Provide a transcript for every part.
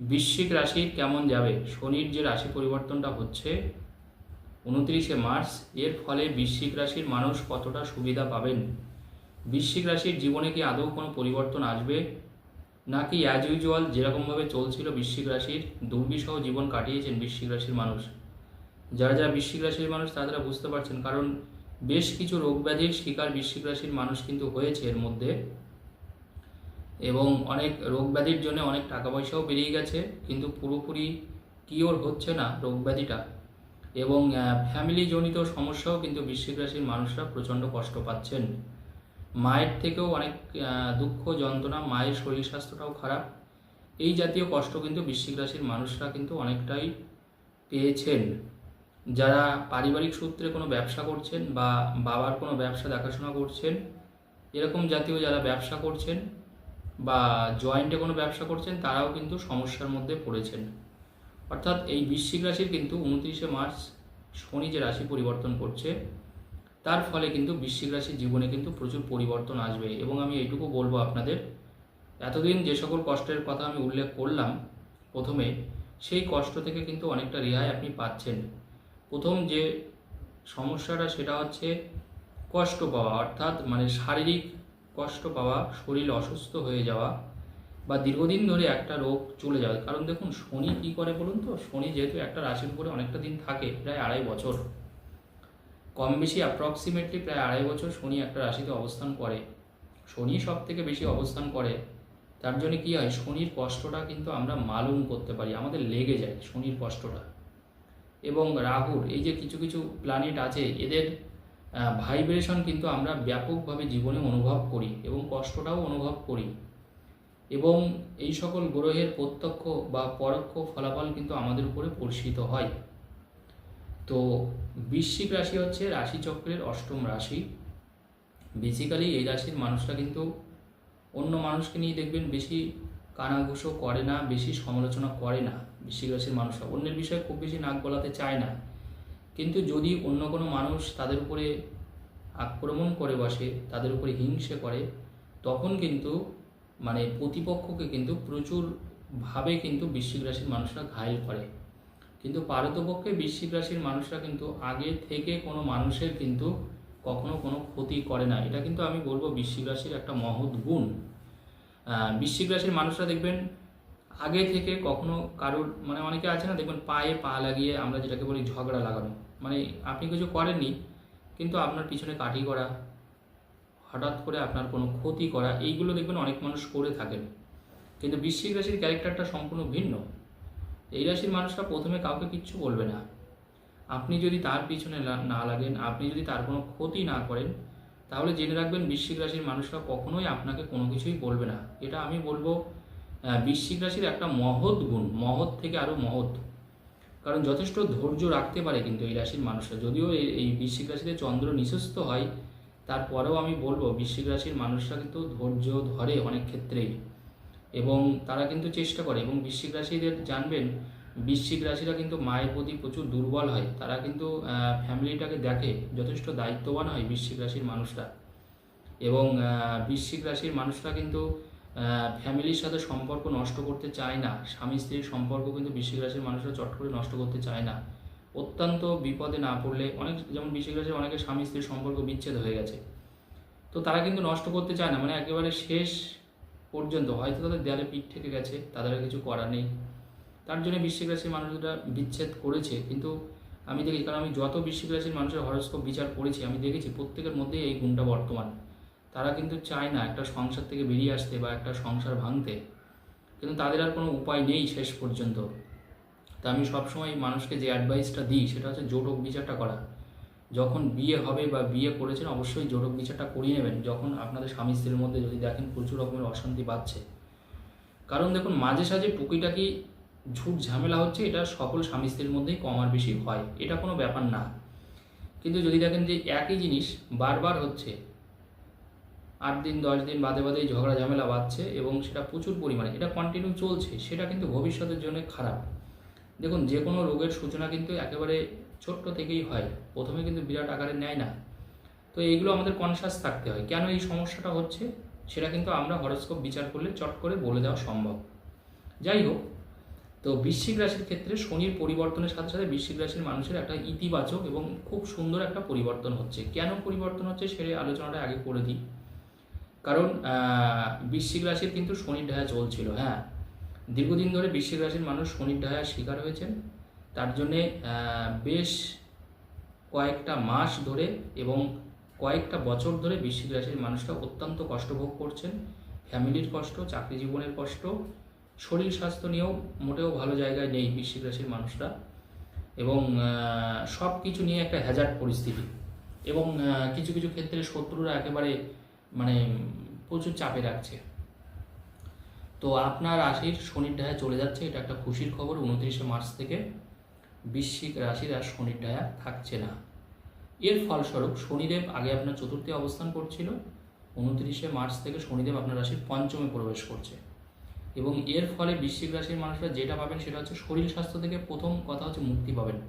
বৃশ্চিক রাশির কেমন যাবে? শনির যে রাশি পরিবর্তনটা হচ্ছে উনত্রিশে মার্চ, এর ফলে বৃশ্চিক রাশির মানুষ কতটা সুবিধা পাবেন? বৃশ্চিক রাশির জীবনে কি আদৌ কোনো পরিবর্তন আসবে? নাকি অ্যাজ ইউজুয়াল যেরকমভাবে চলছিল বৃশ্চিক রাশির, দুর্বিষহ জীবন কাটিয়েছেন বৃশ্চিক রাশির মানুষ। যারা যারা বৃশ্চিক রাশির মানুষ, তারা তারা বুঝতে পারছেন। কারণ বেশ কিছু রোগ ব্যাধির শিকার বৃশ্চিক রাশির মানুষ কিন্তু হয়েছে এর মধ্যে। এবং অনেক রোগ ব্যাধির জন্য অনেক টাকা পয়সাও বেরিয়ে গেছে, কিন্তু পুরোপুরি কিওর হচ্ছে না রোগ ব্যাধিটা। এবং ফ্যামিলি জনিত সমস্যাও কিন্তু বৃশ্চিক রাশির মানুষরা প্রচণ্ড কষ্ট পাচ্ছেন। মায়ের থেকেও অনেক দুঃখ, যন্ত্রণা, মায়ের শরীর স্বাস্থ্যটাও খারাপ। এই জাতীয় কষ্ট কিন্তু বৃশ্চিক রাশির মানুষরা কিন্তু অনেকটাই পেয়েছেন। যারা পারিবারিক সূত্রে কোনো ব্যবসা করছেন বা বাবার কোনো ব্যবসা দেখাশোনা করছেন, এরকম জাতীয় যারা ব্যবসা করছেন বা জয়েন্টে কোনো ব্যবসা করছেন, তারাও কিন্তু সমস্যার মধ্যে পড়েছেন। অর্থাৎ এই বৃশ্চিক রাশির কিন্তু উনত্রিশে মার্চ শনি যে রাশি পরিবর্তন করছে, তার ফলে কিন্তু বৃশ্চিক রাশির জীবনে কিন্তু প্রচুর পরিবর্তন আসবে। এবং আমি এইটুকু বলব আপনাদের, এতদিন যে সকল কষ্টের কথা আমি উল্লেখ করলাম প্রথমে, সেই কষ্ট থেকে কিন্তু অনেকটা রেহাই আপনি পাচ্ছেন। প্রথম যে সমস্যাটা সেটা হচ্ছে কষ্ট পাওয়া, অর্থাৎ মানে শারীরিক কষ্ট পাওয়া, শরীর অসুস্থ হয়ে যাওয়া বা দীর্ঘদিন ধরে একটা রোগ চলে যাওয়া। কারণ দেখুন, শনি কী করে বলুন তো? শনি যেহেতু একটা রাশির উপরে অনেকটা দিন থাকে, প্রায় আড়াই বছর। কম বেশি অ্যাপ্রক্সিমেটলি প্রায় আড়াই বছর শনি একটা রাশিতে অবস্থান করে। শনি সব থেকে বেশি অবস্থান করে। তার জন্য কী হয়? শনির কষ্টটা কিন্তু আমরা মালুম করতে পারি, আমাদের লেগে যায় শনির কষ্টটা। এবং রাহুর, এই যে কিছু কিছু প্ল্যানেট আছে, এদের ভাইব্রেশন কিন্তু আমরা ব্যাপকভাবে জীবনে অনুভব করি এবং কষ্টটাও অনুভব করি। এবং এই সকল গ্রহের প্রত্যক্ষ বা পরোক্ষ ফলাফল কিন্তু আমাদের উপরে পরিচিত হয়। তো বৃশ্চিক রাশি হচ্ছে রাশিচক্রের অষ্টম রাশি। বেসিক্যালি এই রাশির মানুষরা কিন্তু অন্য মানুষকে নিয়ে দেখবেন বেশি কানাঘুষো করে না, বেশি সমালোচনা করে না। বৃশ্চিক রাশির মানুষরা অন্যের বিষয়ে খুব বেশি নাক গলাতে চায় না। কিন্তু যদি অন্য কোনো মানুষ তাদের উপরে আক্রমণ করে বসে, তাদের উপরে হিংসে করে, তখন কিন্তু মানে প্রতিপক্ষকে কিন্তু প্রচুরভাবে কিন্তু বৃশ্চিক রাশির মানুষরা ঘায়ল করে। কিন্তু পারতপক্ষে বৃশ্চিক রাশির মানুষরা কিন্তু আগে থেকে কোনো মানুষের কিন্তু কখনো কোনো ক্ষতি করে না। এটা কিন্তু আমি বলব বৃশ্চিক রাশির একটা মহৎ গুণ। বৃশ্চিক রাশির মানুষরা দেখবেন আগে থেকে কখনো কারোর মানে অনেকে আছে না দেখবেন পায়ে পা লাগিয়ে আমরা যেটাকে বলি ঝগড়া লাগানো। মানে আপনি কিছু করেননি, কিন্তু আপনার পিছনে কাঠি করা, হঠাৎ করে আপনার কোনো ক্ষতি করা, এইগুলো দেখবেন অনেক মানুষ করে থাকেন। কিন্তু বৃশ্চিক রাশির ক্যারেক্টারটা সম্পূর্ণ ভিন্ন। এই রাশির মানুষরা প্রথমে কাউকে কিচ্ছু বলবে না। আপনি যদি তার পিছনে না লাগেন, আপনি যদি তার কোনো ক্ষতি না করেন, তাহলে জেনে রাখবেন বৃশ্চিক রাশির মানুষরা কখনোই আপনাকে কোনো কিছুই বলবে না। এটা আমি বলব বৃশ্চিক রাশির একটা মহৎ গুণ, মহৎ থেকে আরও মহৎ। কারণ যথেষ্ট ধৈর্য রাখতে পারে কিন্তু এই রাশির মানুষরা। যদিও এই- বৃশ্চিক রাশিতে চন্দ্র নিঃস্ত হয়, তারপরেও আমি বলব বৃশ্চিক রাশির মানুষরা কিন্তু ধৈর্য ধরে অনেক ক্ষেত্রেই। এবং তারা কিন্তু চেষ্টা করে, এবং বৃশ্চিক রাশিদের জানবেন, বৃশ্চিক রাশিরা কিন্তু মায়ের প্রতি প্রচুর দুর্বল হয়। তারা কিন্তু ফ্যামিলিটাকে দেখে যথেষ্ট দায়িত্ববান হয় বৃশ্চিক রাশির মানুষরা। এবং বৃশ্চিক রাশির মানুষরা কিন্তু ফ্যামিলির সাথে সম্পর্ক নষ্ট করতে চায় না। স্বামী স্ত্রীর সম্পর্ক কিন্তু বৃশ্চিক রাশির মানুষরা চট করে নষ্ট করতে চায় না। অত্যন্ত বিপদে না পড়লে অনেক, যেমন বৃশ্চিক রাশির অনেকে স্বামী স্ত্রীর সম্পর্ক বিচ্ছেদ হয়ে গেছে। তো তারা কিন্তু নষ্ট করতে চায় না মানে একেবারে শেষ পর্যন্ত। হয়তো তাদের দেয়ালে পিঠ থেকে গেছে, তাদের কিছু করার নেই। তার জন্য বৃশ্চিক রাশির মানুষরা বিচ্ছেদ করেছে। কিন্তু আমি দেখি কারণ আমি যত বৃশ্চিক রাশির মানুষের হরস্কোপ বিচার করেছি, আমি দেখেছি প্রত্যেকের মধ্যেই এই গুণটা বর্তমান। তারা কিন্তু চায় না একটা সংসার থেকে বেরিয়ে আসতে বা একটা সংসার ভাঙতে। কিন্তু তাদের আর কোনো উপায় নেই শেষ পর্যন্ত। তা আমি সবসময় মানুষকে যে অ্যাডভাইসটা দিই, সেটা হচ্ছে জোটক বিচারটা করা। যখন বিয়ে হবে বা বিয়ে করেছেন, অবশ্যই জোটক বিচারটা করিয়ে নেবেন। যখন আপনাদের স্বামী স্ত্রীর মধ্যে যদি দেখেন প্রচুর রকমের অশান্তি বাড়ছে। কারণ দেখুন, মাঝে সাঝে টুকিটাকি ঝুট ঝামেলা হচ্ছে, এটা সকল স্বামী স্ত্রীর মধ্যেই কম আর বেশি হয়। এটা কোনো ব্যাপার না। কিন্তু যদি দেখেন যে একই জিনিস বারবার হচ্ছে আট দিন, দশ দিন বাদে বাদে এই ঝগড়া, ঝামেলা বাড়ছে এবং সেটা প্রচুর পরিমাণে, এটা কন্টিনিউ চলছে, সেটা কিন্তু ভবিষ্যতের জন্য খারাপ। দেখুন, যে কোনো রোগের সূচনা কিন্তু একেবারে ছোট্ট থেকেই হয়, প্রথমে কিন্তু বিরাট আকারে নেয় না। তো এইগুলো আমাদের কনসাস থাকতে হয়, কেন এই সমস্যাটা হচ্ছে? সেটা কিন্তু আমরা হরস্কোপ বিচার করলে চট করে বলে দেওয়া সম্ভব। যাই হোক, তো বৃশ্চিক রাশির ক্ষেত্রে শনির পরিবর্তনের সাথে সাথে বৃশ্চিক রাশির মানুষের একটা ইতিবাচক এবং খুব সুন্দর একটা পরিবর্তন হচ্ছে। কেন পরিবর্তন হচ্ছে সেটা আলোচনাটা আগে করে দিই। কারণ বৃশ্চিক রাশির কিন্তু শনির ঢায়া চলছিল হ্যাঁ। দীর্ঘদিন ধরে বৃশ্চিক রাশির মানুষ শনির ঢায়ার শিকার হয়েছেন। তার জন্যে বেশ কয়েকটা মাস ধরে এবং কয়েকটা বছর ধরে বৃশ্চিক রাশির মানুষরা অত্যন্ত কষ্ট ভোগ করছেন। ফ্যামিলির কষ্ট, চাকরি জীবনের কষ্ট, শরীর স্বাস্থ্য নিয়েও মোটেও ভালো জায়গায় নেই বৃশ্চিক রাশির মানুষরা। এবং সব কিছু নিয়ে একটা হ্যাজার্ড পরিস্থিতি। এবং কিছু কিছু ক্ষেত্রে শত্রুরা একেবারে মানে প্রচুর চাপে রাখছে। তো আপনার রাশির শনির ঢায়া চলে যাচ্ছে, এটা একটা খুশির খবর। উনত্রিশে মার্চ থেকে বৃশ্চিক রাশির আর শনির ডায়া থাকছে না। এর ফলস্বরূপ শনিদেব আগে আপনার চতুর্থে অবস্থান করছিল। উনত্রিশে মার্চ থেকে শনিদেব আপনার রাশির পঞ্চমে প্রবেশ করছে। এবং এর ফলে বৃশ্চিক রাশির মানুষরা যেটা পাবেন সেটা হচ্ছে শরীর স্বাস্থ্য থেকে প্রথম কথা হচ্ছে মুক্তি পাবেন।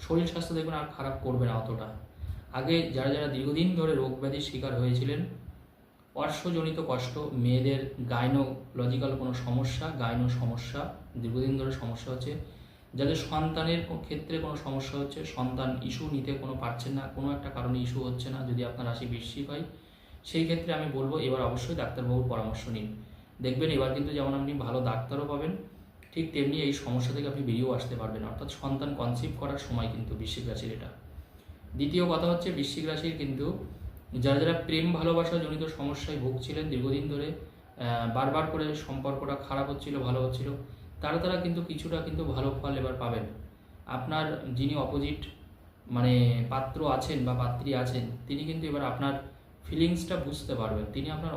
শরীর স্বাস্থ্য দেখবেন আর খারাপ করবে না অতটা। আগে যারা যারা দীর্ঘদিন ধরে রোগ ব্যাধির শিকার হয়েছিলেন অর্শজনিত কষ্ট, মেয়েদের গাইনোলজিক্যাল কোনো সমস্যা গাইনো সমস্যা, দীর্ঘদিন ধরে সমস্যা হচ্ছে। যাদের সন্তানের ক্ষেত্রে কোনো সমস্যা হচ্ছে, সন্তান ইস্যু নিতে কোনো পারছেন না, কোনো একটা কারণে ইস্যু হচ্ছে না, যদি আপনার রাশি বৃশ্চিক হয়, সেই ক্ষেত্রে আমি বলব এবার অবশ্যই ডাক্তারবাবুর পরামর্শ নিন। দেখবেন এবার কিন্তু যেমন আপনি ভালো ডাক্তারও পাবেন, ঠিক তেমনি এই সমস্যা থেকে আপনি বেরিয়েও আসতে পারবেন। অর্থাৎ সন্তান কনসিভ করার সময় কিন্তু বৃশ্চিক রাশির এটা। দ্বিতীয় কথা হচ্ছে বৃশ্চিক রাশির কিন্তু যারা যারা প্রেম, ভালোবাসা জনিত সমস্যায় ভুগছিলেন দীর্ঘদিন ধরে বারবার করে সম্পর্কটা খারাপ হচ্ছিল, ভালো হচ্ছিল, তারা তারা কিন্তু কিছুটা কিন্তু ভালো ফল এবার পাবেন। আপনার যিনি অপোজিট মানে পাত্র আছেন বা পাত্রী আছেন, তিনি কিন্তু এবার আপনার ফিলিংসটা বুঝতে পারবেন। তিনি আপনার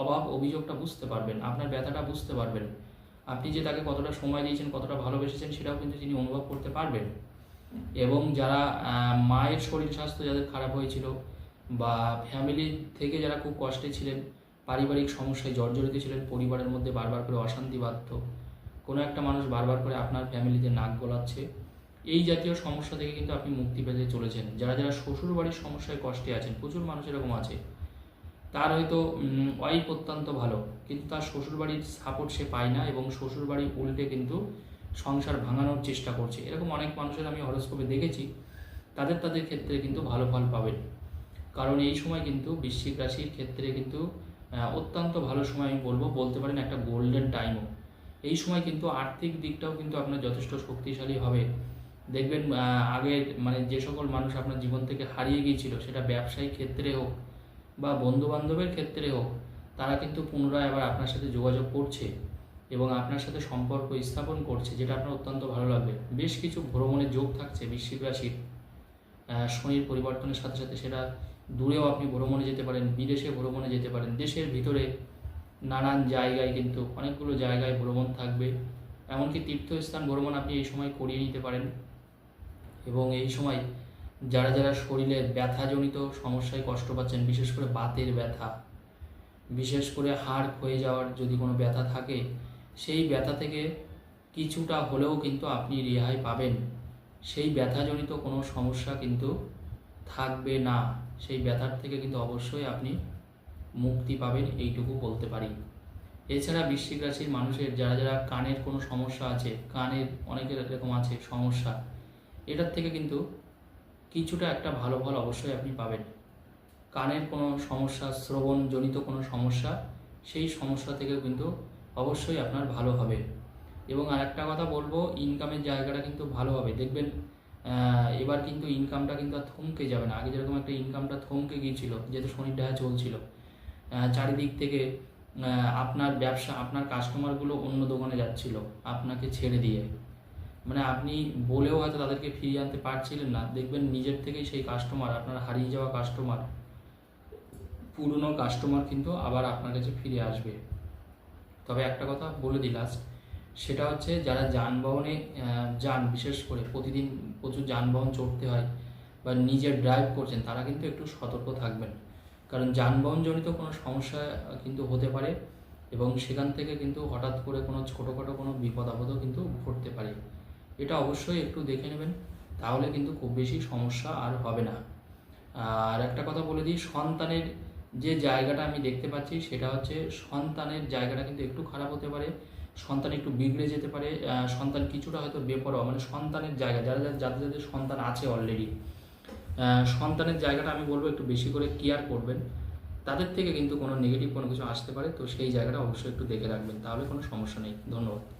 অভাব অভিযোগটা বুঝতে পারবেন, আপনার ব্যথাটা বুঝতে পারবেন। আপনি যে তাকে কতটা সময় দিয়েছেন, কতটা ভালোবেসেছেন, সেটাও কিন্তু তিনি অনুভব করতে পারবেন। এবং যারা মায়ের শরীর স্বাস্থ্য যাদের খারাপ হয়েছিল বা ফ্যামিলি থেকে যারা খুব কষ্টে ছিলেন, পারিবারিক সমস্যায় জর্জরিত ছিলেন, পরিবারের মধ্যে বারবার করে অশান্তি বাধ্য কোনো একটা মানুষ বারবার করে আপনার ফ্যামিলিতে নাক গলাচ্ছে, এই জাতীয় সমস্যা থেকে কিন্তু আপনি মুক্তি পেতে চলেছেন। যারা যারা শ্বশুর বাড়ির সমস্যায় কষ্টে আছেন, প্রচুর মানুষ এরকম আছে, তার হয়তো ওয়াইফ অত্যন্ত ভালো, কিন্তু তার শ্বশুরবাড়ির সাপোর্ট সে পায় না এবং শ্বশুরবাড়ি উল্টে কিন্তু সংসার ভাঙানোর চেষ্টা করছে। এরকম অনেক মানুষের আমি হরস্কোপে দেখেছি, তাদের তাদের ক্ষেত্রে কিন্তু ভালো ফল পাবেন। কারণ এই সময় কিন্তু বৃশ্চিক রাশির ক্ষেত্রে কিন্তু অত্যন্ত ভালো সময় আমি বলব বলতে পারেন একটা গোল্ডেন টাইমও এই সময় কিন্তু আর্থিক দিকটাও কিন্তু আপনার যথেষ্ট শক্তিশালী হবে। দেখবেন আহ, আগে মানে যে সকল মানুষ আপনার জীবন থেকে হারিয়ে গিয়েছিল সেটা ব্যবসায়িক ক্ষেত্রে হোক বা বন্ধু বান্ধবের ক্ষেত্রে হোক তারা কিন্তু পুনরায় আবার আপনার সাথে যোগাযোগ করছে এবং আপনার সাথে সম্পর্ক স্থাপন করছে যেটা আপনার অত্যন্ত ভালো লাগবে। বেশ কিছু ভ্রমণের যোগ থাকছে বৃশ্চিক রাশির। শনির পরিবর্তনের সাথে সাথে সেটা দূরেও আপনি ভ্রমণে যেতে পারেন, বিদেশে ভ্রমণে যেতে পারেন, দেশের ভিতরে নানান জায়গায় কিন্তু অনেকগুলো জায়গায় ভ্রমণ থাকবে। এমনকি তীর্থস্থান ভ্রমণ আপনি এই সময় করিয়ে নিতে পারেন। এবং এই সময় যারা যারা শরীরে ব্যথাজনিত সমস্যায় কষ্ট পাচ্ছেন, বিশেষ করে বাতের ব্যথা, বিশেষ করে হাড় ক্ষয়ে যাওয়ার যদি কোনো ব্যথা থাকে, সেই ব্যথা থেকে কিছুটা হলেও কিন্তু আপনি রেহাই পাবেন। সেই ব্যথাজনিত কোনো সমস্যা কিন্তু থাকবে না, সেই ব্যথার থেকে কিন্তু অবশ্যই আপনি মুক্তি পাবেন এইটুকু বলতে পারি। এছাড়া বৃশ্চিক রাশির মানুষের যারা যারা কানের কোনো সমস্যা আছে, কানের অনেকের এরকম আছে সমস্যা, এটার থেকে কিন্তু কিছুটা একটা ভালো ফল অবশ্যই আপনি পাবেন। কানের কোনো সমস্যা, শ্রবণজনিত কোনো সমস্যা, সেই সমস্যা থেকে কিন্তু অবশ্যই আপনার ভালো হবে। এবং আরেকটা কথা বলব ইনকামের জায়গাটা কিন্তু ভালো হবে। দেখবেন এবার কিন্তু ইনকামটা কিন্তু আর থমকে যাবে না। আগে যেরকম একটা ইনকামটা থমকে গিয়েছিল, যেহেতু শনির ঢায়া চলছিল চারিদিক থেকে আপনার ব্যবসা, আপনার কাস্টমারগুলো অন্য দোকানে যাচ্ছিল, আপনাকে ছেড়ে দিয়ে। মানে আপনি বলেও হয়তো তাদেরকে ফিরিয়ে আনতে পারছিলেন না। দেখবেন নিজের থেকেই সেই কাস্টমার আপনার হারিয়ে যাওয়া কাস্টমার পুরনো কাস্টমার কিন্তু আবার আপনার কাছে ফিরে আসবে। তবে একটা কথা বলে দিই লাস্ট সেটা হচ্ছে যারা যানবাহনে যান, বিশেষ করে প্রতিদিন প্রচুর যানবাহন চড়তে হয় বা নিজে ড্রাইভ করছেন, তারা কিন্তু একটু সতর্ক থাকবেন। কারণ যানবাহনজনিত কোনো সমস্যা কিন্তু হতে পারে এবং সেখান থেকে কিন্তু হঠাৎ করে কোনো ছোটোখাটো কোনো বিপদ আপদও কিন্তু ঘটতে পারে। এটা অবশ্যই একটু দেখে নেবেন, তাহলে কিন্তু খুব বেশি সমস্যা আর হবে না। আর একটা কথা বলে দিই, সন্তানের যে জায়গাটা আমি দেখতে পাচ্ছি সেটা হচ্ছে সন্তানের জায়গাটা কিন্তু একটু খারাপ হতে পারে। সন্তান একটু বিগড়ে যেতে পারে সন্তান কিছুটা হয়তো বেপরোয়া মানে সন্তানের জায়গা, যারা যারা- যাদের যাদের সন্তান আছে অলরেডি সন্তানের জায়গাটা আমি বলব একটু বেশি করে কেয়ার করবেন। তাদের থেকে কিন্তু কোনো নেগেটিভ কোনো কিছু আসতে পারে, তো সেই জায়গাটা অবশ্যই একটু দেখে রাখবেন, তাহলে কোনো সমস্যা নেই। ধন্যবাদ।